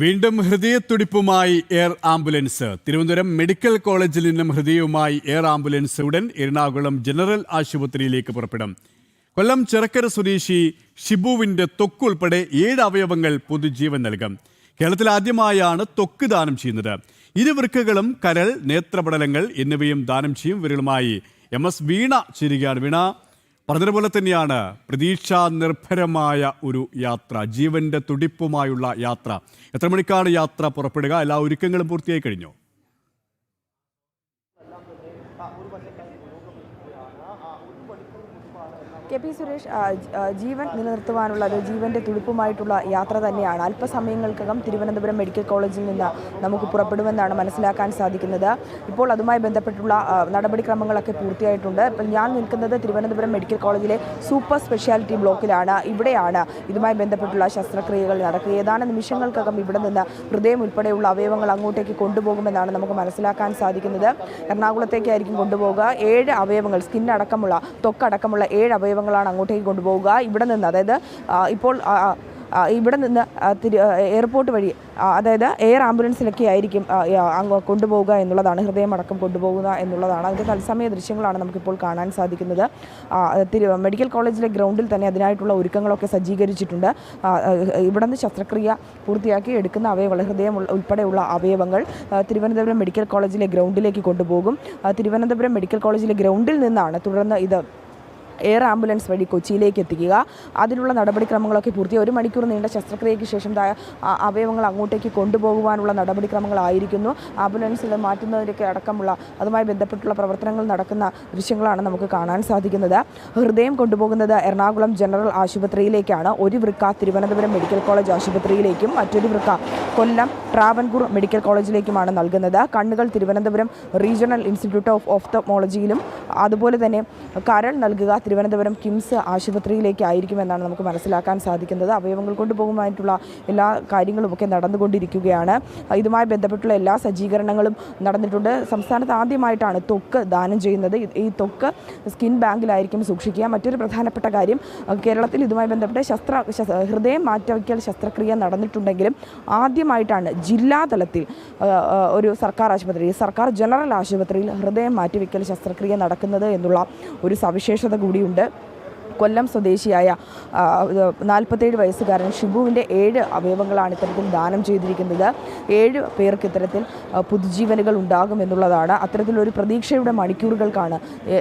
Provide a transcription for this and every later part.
വീണ്ടും ഹൃദയത്തുടിപ്പുമായി air ambulance. Thiruvananthapuram medical കോളേജിൽ നിന്നും ഹൃദയവുമായി എയർ ആംബുലൻസ് ഉടൻ എറണാകുളം ജനറൽ ആശുപത്രിയിലേക്ക് പുറപ്പെടും. കൊല്ലം ചിറക്കര സ്വദേശി ഷിബുവിന്റെ ത്വക്കുൾപ്പെടെ ഏഴ് അവയവങ്ങൾ പൊതുജീവൻ നൽകും. കേരളത്തിൽ ആദ്യമായാണ് തൊക്ക് ദാനം ചെയ്യുന്നത്. ഇരു വൃക്കകളും കരൾ നേത്രപടലങ്ങൾ എന്നിവയും ദാനം ചെയ്യും ഇവരുമായി. എം. എസ്. വീണ ചേരുകയാണ്. വീണ പറഞ്ഞതുപോലെ തന്നെയാണ് പ്രതീക്ഷാ നിർഭരമായ ഒരു യാത്ര ജീവന്റെ തുടിപ്പുമായുള്ള യാത്ര. എത്ര മണിക്കാണ് യാത്ര പുറപ്പെടുക? എല്ലാ ഒരുക്കങ്ങളും പൂർത്തിയായി കഴിഞ്ഞു? കെ പി സുരേഷ് ജീവൻ നിലനിർത്തുവാനുള്ള ഒരു ജീവന്റെ തുടിപ്പുമായിട്ടുള്ള യാത്ര തന്നെയാണ്. അല്പസമയങ്ങൾക്കകം തിരുവനന്തപുരം മെഡിക്കൽ കോളേജിൽ നിന്ന് നമുക്ക് പുറപ്പെടുമെന്നാണ് മനസ്സിലാക്കാൻ സാധിക്കുന്നത്. ഇപ്പോൾ അതുമായി ബന്ധപ്പെട്ടുള്ള നടപടിക്രമങ്ങളൊക്കെ പൂർത്തിയായിട്ടുണ്ട്. ഇപ്പോൾ ഞാൻ നിൽക്കുന്നത് തിരുവനന്തപുരം മെഡിക്കൽ കോളേജിലെ സൂപ്പർ സ്പെഷ്യാലിറ്റി ബ്ലോക്കിലാണ്. ഇവിടെയാണ് ഇതുമായി ബന്ധപ്പെട്ടുള്ള ശസ്ത്രക്രിയകൾ നടക്കുക. ഏതാനും നിമിഷങ്ങൾക്കകം ഇവിടെ നിന്ന് ഹൃദയം ഉൾപ്പെടെയുള്ള അവയവങ്ങൾ അങ്ങോട്ടേക്ക് കൊണ്ടുപോകുമെന്നാണ് നമുക്ക് മനസ്സിലാക്കാൻ സാധിക്കുന്നത്. എറണാകുളത്തേക്കായിരിക്കും കൊണ്ടുപോകുക ഏഴ് അവയവങ്ങൾ സ്കിൻ അടക്കമുള്ള ഏഴ് ഏഴ് അവയവങ്ങളാണ് അങ്ങോട്ടേക്ക് കൊണ്ടുപോവുക. ഇവിടെ നിന്ന് അതായത് ഇപ്പോൾ ഇവിടെ നിന്ന് തിരു എയർപോർട്ട് വഴി അതായത് എയർ ആംബുലൻസിലൊക്കെ ആയിരിക്കും കൊണ്ടുപോകുക എന്നുള്ളതാണ്. ഹൃദയമടക്കം കൊണ്ടുപോകുക എന്നുള്ളതാണ്. അതിന്റെ തത്സമയ ദൃശ്യങ്ങളാണ് നമുക്കിപ്പോൾ കാണാൻ സാധിക്കുന്നത്. തിരു മെഡിക്കൽ കോളേജിലെ ഗ്രൗണ്ടിൽ തന്നെ അതിനായിട്ടുള്ള ഒരുക്കങ്ങളൊക്കെ സജ്ജീകരിച്ചിട്ടുണ്ട്. ഇവിടെ നിന്ന് ശസ്ത്രക്രിയ പൂർത്തിയാക്കി എടുക്കുന്ന അവയവങ്ങൾ ഹൃദയം ഉൾപ്പെടെയുള്ള അവയവങ്ങൾ തിരുവനന്തപുരം മെഡിക്കൽ കോളേജിലെ ഗ്രൗണ്ടിലേക്ക് കൊണ്ടുപോകും. തിരുവനന്തപുരം മെഡിക്കൽ കോളേജിലെ ഗ്രൗണ്ടിൽ നിന്നാണ് തുടർന്ന് ഇത് എയർ ആംബുലൻസ് വഴി കൊച്ചിയിലേക്ക് എത്തിക്കുക. അതിനുള്ള നടപടിക്രമങ്ങളൊക്കെ പൂർത്തി ഒരു മണിക്കൂർ നീണ്ട ശസ്ത്രക്രിയയ്ക്ക് ശേഷം അവയവങ്ങൾ അങ്ങോട്ടേക്ക് കൊണ്ടുപോകുവാനുള്ള നടപടിക്രമങ്ങളായിരിക്കുന്നു. ആംബുലൻസിൽ മാറ്റുന്നതിനൊക്കെ അടക്കമുള്ള അതുമായി ബന്ധപ്പെട്ടുള്ള പ്രവർത്തനങ്ങൾ നടക്കുന്ന ദൃശ്യങ്ങളാണ് നമുക്ക് കാണാൻ സാധിക്കുന്നത്. ഹൃദയം കൊണ്ടുപോകുന്നത് എറണാകുളം ജനറൽ ആശുപത്രിയിലേക്കാണ്. ഒരു വൃക്ക തിരുവനന്തപുരം മെഡിക്കൽ കോളേജ് ആശുപത്രിയിലേക്കും മറ്റൊരു വൃക്ക കൊല്ലം ട്രാവൻകൂർ മെഡിക്കൽ കോളേജിലേക്കുമാണ് നൽകുന്നത്. കണ്ണുകൾ തിരുവനന്തപുരം റീജിയണൽ ഇൻസ്റ്റിറ്റ്യൂട്ട് ഓഫ് ഓഫ്തമോളജിയിലും അതുപോലെ തന്നെ കരൾ നൽകുക തിരുവനന്തപുരം കിംസ് ആശുപത്രിയിലേക്കായിരിക്കുമെന്നാണ് നമുക്ക് മനസ്സിലാക്കാൻ സാധിക്കുന്നത്. അവയവങ്ങൾ കൊണ്ടുപോകുമായിട്ടുള്ള എല്ലാ കാര്യങ്ങളും ഒക്കെ നടന്നുകൊണ്ടിരിക്കുകയാണ്. ഇതുമായി ബന്ധപ്പെട്ടുള്ള എല്ലാ സജ്ജീകരണങ്ങളും നടന്നിട്ടുണ്ട്. സംസ്ഥാനത്ത് ആദ്യമായിട്ടാണ് തൊക്ക് ദാനം ചെയ്യുന്നത്. ഈ തൊക്ക് സ്കിൻ ബാങ്കിലായിരിക്കും സൂക്ഷിക്കുക. മറ്റൊരു പ്രധാനപ്പെട്ട കാര്യം കേരളത്തിൽ ഇതുമായി ബന്ധപ്പെട്ട് ശസ്ത്ര ശസ്- ഹൃദയം മാറ്റിവയ്ക്കൽ ശസ്ത്രക്രിയ നടന്നിട്ടുണ്ടെങ്കിലും ആദ്യമായിട്ടാണ് ജില്ലാ തലത്തിൽ ആ, ആ, ഒരു സർക്കാർ ആശുപത്രി സർക്കാർ ജനറൽ ആശുപത്രിയിൽ ഹൃദയം മാറ്റിവെക്കൽ ശസ്ത്രക്രിയ നടക്കുന്നത് എന്നുള്ള ഒരു സവിശേഷത കൂടിയുണ്ട്. കൊല്ലം സ്വദേശിയായ നാൽപ്പത്തേഴ് വയസ്സുകാരൻ ഷിബുവിന്റെ ഏഴ് അവയവങ്ങളാണ് ഇത്തരത്തിൽ ദാനം ചെയ്തിരിക്കുന്നത്. ഏഴ് പേർക്ക് ഇത്തരത്തിൽ പുതുജീവനുകൾ ഉണ്ടാകുമെന്നുള്ളതാണ് അത്തരത്തിലൊരു പ്രതീക്ഷയുടെ മണിക്കൂറുകൾക്കാണ്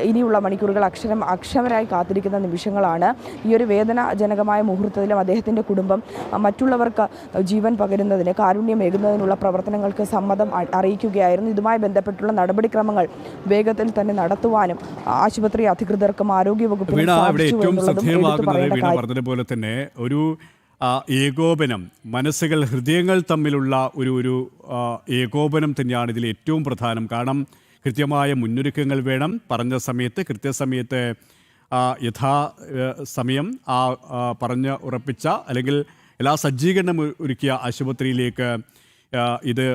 ഇനിയുള്ള മണിക്കൂറുകൾ അക്ഷരം അക്ഷമരായി കാത്തിരിക്കുന്ന നിമിഷങ്ങളാണ്. ഈ ഒരു വേദനാജനകമായ മുഹൂർത്തത്തിലും അദ്ദേഹത്തിന്റെ കുടുംബം മറ്റുള്ളവർക്ക് ജീവൻ പകരുന്നതിന് കാരുണ്യമേകുന്നതിനുള്ള പ്രവർത്തനങ്ങൾക്ക് സമ്മതം അറിയിക്കുകയായിരുന്നു. ഇതുമായി ബന്ധപ്പെട്ടുള്ള നടപടിക്രമങ്ങൾ വേഗത്തിൽ തന്നെ നടത്തുവാനും ആശുപത്രി അധികൃതർക്കും ആരോഗ്യവകുപ്പിനും ഏറ്റവും ശ്രദ്ധേയമാകുന്നത് വീണ പറഞ്ഞത് പറഞ്ഞതുപോലെ തന്നെ ഒരു ഏകോപനം മനസ്സുകൾ ഹൃദയങ്ങൾ തമ്മിലുള്ള ഒരു ഒരു ഏകോപനം തന്നെയാണ് ഇതിൽ ഏറ്റവും പ്രധാനം. കാരണം കൃത്യമായ മുന്നൊരുക്കങ്ങൾ വേണം. പറഞ്ഞ സമയത്ത് കൃത്യസമയത്ത് യഥാ സമയം ആ പറഞ്ഞ് ഉറപ്പിച്ച അല്ലെങ്കിൽ എല്ലാ സജ്ജീകരണം ഒരുക്കിയ ആശുപത്രിയിലേക്ക് ഇത്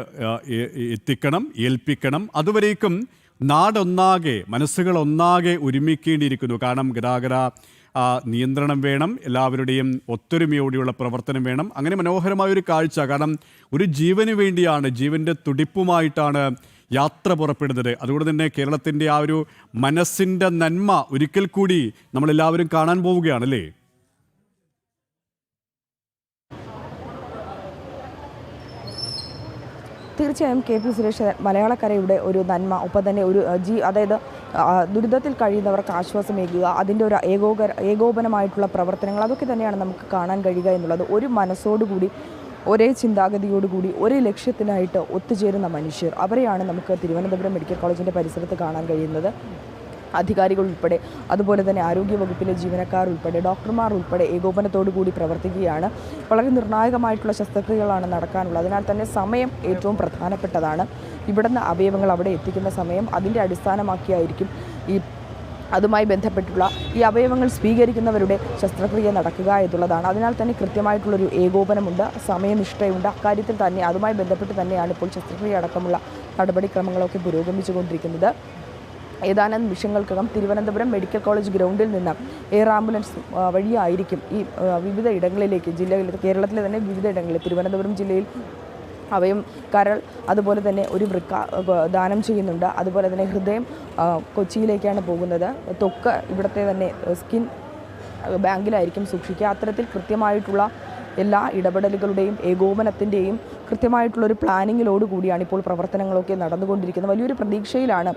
എത്തിക്കണം ഏൽപ്പിക്കണം. അതുവരേക്കും നാടൊന്നാകെ മനസ്സുകളൊന്നാകെ ഒരുമിക്കേണ്ടിയിരിക്കുന്നു. കാരണം ഗതാഗത നിയന്ത്രണം വേണം എല്ലാവരുടെയും ഒത്തൊരുമയോടെയുള്ള പ്രവർത്തനം വേണം. അങ്ങനെ മനോഹരമായ ഒരു കാഴ്ച. കാരണം ഒരു ജീവന് വേണ്ടിയാണ് ജീവന്റെ തുടിപ്പുമായിട്ടാണ് യാത്ര പുറപ്പെടുന്നത്. അതുകൊണ്ട് തന്നെ കേരളത്തിന്റെ ആ ഒരു മനസ്സിന്റെ നന്മ ഒരിക്കൽ കൂടി നമ്മളെല്ലാവരും കാണാൻ പോവുകയാണല്ലേ തീർച്ചയായും കെ പി സുരേഷ് മലയാളക്കരയുടെ ഒരു നന്മ ഒപ്പം തന്നെ ഒരു ജീ അതായത് ദുരിതത്തിൽ കഴിയുന്നവർക്ക് ആശ്വാസമേകുക അതിന്റെ ഒരു ഏകോക ഏകോപനമായിട്ടുള്ള പ്രവർത്തനങ്ങൾ അതൊക്കെ തന്നെയാണ് നമുക്ക് കാണാൻ കഴിയുക എന്നുള്ളത്. ഒരു മനസ്സോടുകൂടി ഒരേ ചിന്താഗതിയോടുകൂടി ഒരേ ലക്ഷ്യത്തിനായിട്ട് ഒത്തുചേരുന്ന മനുഷ്യർ അവരെയാണ് നമുക്ക് തിരുവനന്തപുരം മെഡിക്കൽ കോളേജിന്റെ പരിസരത്ത് കാണാൻ കഴിയുന്നത്. അധികാരികൾ ഉൾപ്പെടെ അതുപോലെ തന്നെ ആരോഗ്യവകുപ്പിലെ ജീവനക്കാർ ഉൾപ്പെടെ ഡോക്ടർമാർ ഉൾപ്പെടെ ഏകോപനത്തോടു കൂടി പ്രവർത്തിക്കുകയാണ്. വളരെ നിർണായകമായിട്ടുള്ള ശസ്ത്രക്രിയകളാണ് നടക്കാനുള്ളത്. അതിനാൽ തന്നെ സമയം ഏറ്റവും പ്രധാനപ്പെട്ടതാണ്. ഇവിടുന്ന് അവയവങ്ങൾ അവിടെ എത്തിക്കുന്ന സമയം അതിന്റെ അടിസ്ഥാനമാക്കിയായിരിക്കും ഈ അതുമായി ബന്ധപ്പെട്ടുള്ള ഈ അവയവങ്ങൾ സ്വീകരിക്കുന്നവരുടെ ശസ്ത്രക്രിയ നടക്കുക എന്നുള്ളതാണ്. അതിനാൽ തന്നെ കൃത്യമായിട്ടുള്ളൊരു ഏകോപനമുണ്ട് സമയനിഷ്ഠയുണ്ട്. അക്കാര്യത്തിൽ തന്നെ അതുമായി ബന്ധപ്പെട്ട് തന്നെയാണ് ഇപ്പോൾ ശസ്ത്രക്രിയ അടക്കമുള്ള നടപടിക്രമങ്ങളൊക്കെ പുരോഗമിച്ചുകൊണ്ടിരിക്കുന്നത്. ഏതാനും നിമിഷങ്ങൾക്കകം തിരുവനന്തപുരം മെഡിക്കൽ കോളേജ് ഗ്രൗണ്ടിൽ നിന്ന് എയർ ആംബുലൻസ് വഴിയായിരിക്കും ഈ വിവിധ ഇടങ്ങളിലേക്ക് ജില്ലകളിൽ കേരളത്തിലെ തന്നെ വിവിധ ഇടങ്ങളിൽ തിരുവനന്തപുരം ജില്ലയിൽ അവയും കരൾ അതുപോലെ തന്നെ ഒരു വൃക്ക ദാനം ചെയ്യുന്നുണ്ട്. അതുപോലെ തന്നെ ഹൃദയം കൊച്ചിയിലേക്കാണ് പോകുന്നത്. തൊക്ക് ഇവിടുത്തെ തന്നെ സ്കിൻ ബാങ്കിലായിരിക്കും സൂക്ഷിക്കുക. അത്തരത്തിൽ കൃത്യമായിട്ടുള്ള എല്ലാ ഇടപെടലുകളുടെയും ഏകോപനത്തിന്റെയും കൃത്യമായിട്ടുള്ളൊരു പ്ലാനിങ്ങിലോട് കൂടിയാണ് ഇപ്പോൾ പ്രവർത്തനങ്ങളൊക്കെ നടന്നുകൊണ്ടിരിക്കുന്നത്. വലിയൊരു പ്രതീക്ഷയിലാണ്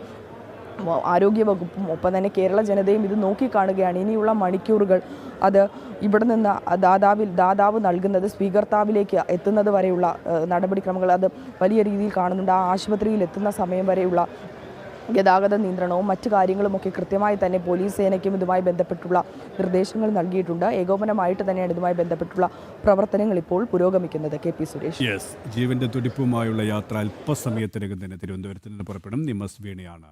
ആരോഗ്യവകുപ്പും ഒപ്പം തന്നെ കേരള ജനതയും ഇത് നോക്കിക്കാണുകയാണ്. ഇനിയുള്ള മണിക്കൂറുകൾ അത് ഇവിടെ നിന്ന് ദാതാവിൽ ദാതാവ് നൽകുന്നത് സ്വീകർത്താവിലേക്ക് എത്തുന്നത് വരെയുള്ള നടപടിക്രമങ്ങൾ അത് വലിയ രീതിയിൽ കാണുന്നുണ്ട്. ആ ആശുപത്രിയിൽ എത്തുന്ന സമയം വരെയുള്ള ഗതാഗത നിയന്ത്രണവും മറ്റു കാര്യങ്ങളുമൊക്കെ കൃത്യമായി തന്നെ പോലീസ് സേനയ്ക്കും ഇതുമായി ബന്ധപ്പെട്ടുള്ള നിർദ്ദേശങ്ങൾ നൽകിയിട്ടുണ്ട്. ഏകോപനമായിട്ട് തന്നെയാണ് ഇതുമായി ബന്ധപ്പെട്ടുള്ള പ്രവർത്തനങ്ങൾ ഇപ്പോൾ പുരോഗമിക്കുന്നത് കെ പി സുരേഷ്. യെസ് ജീവന്റെ തുടിപ്പുമായുള്ള യാത്ര അല്പസമയത്തിനകം തന്നെ തിരുവനന്തപുരത്ത് നിന്ന് പുറപ്പെടും. നിമസ് വീണയാണ്.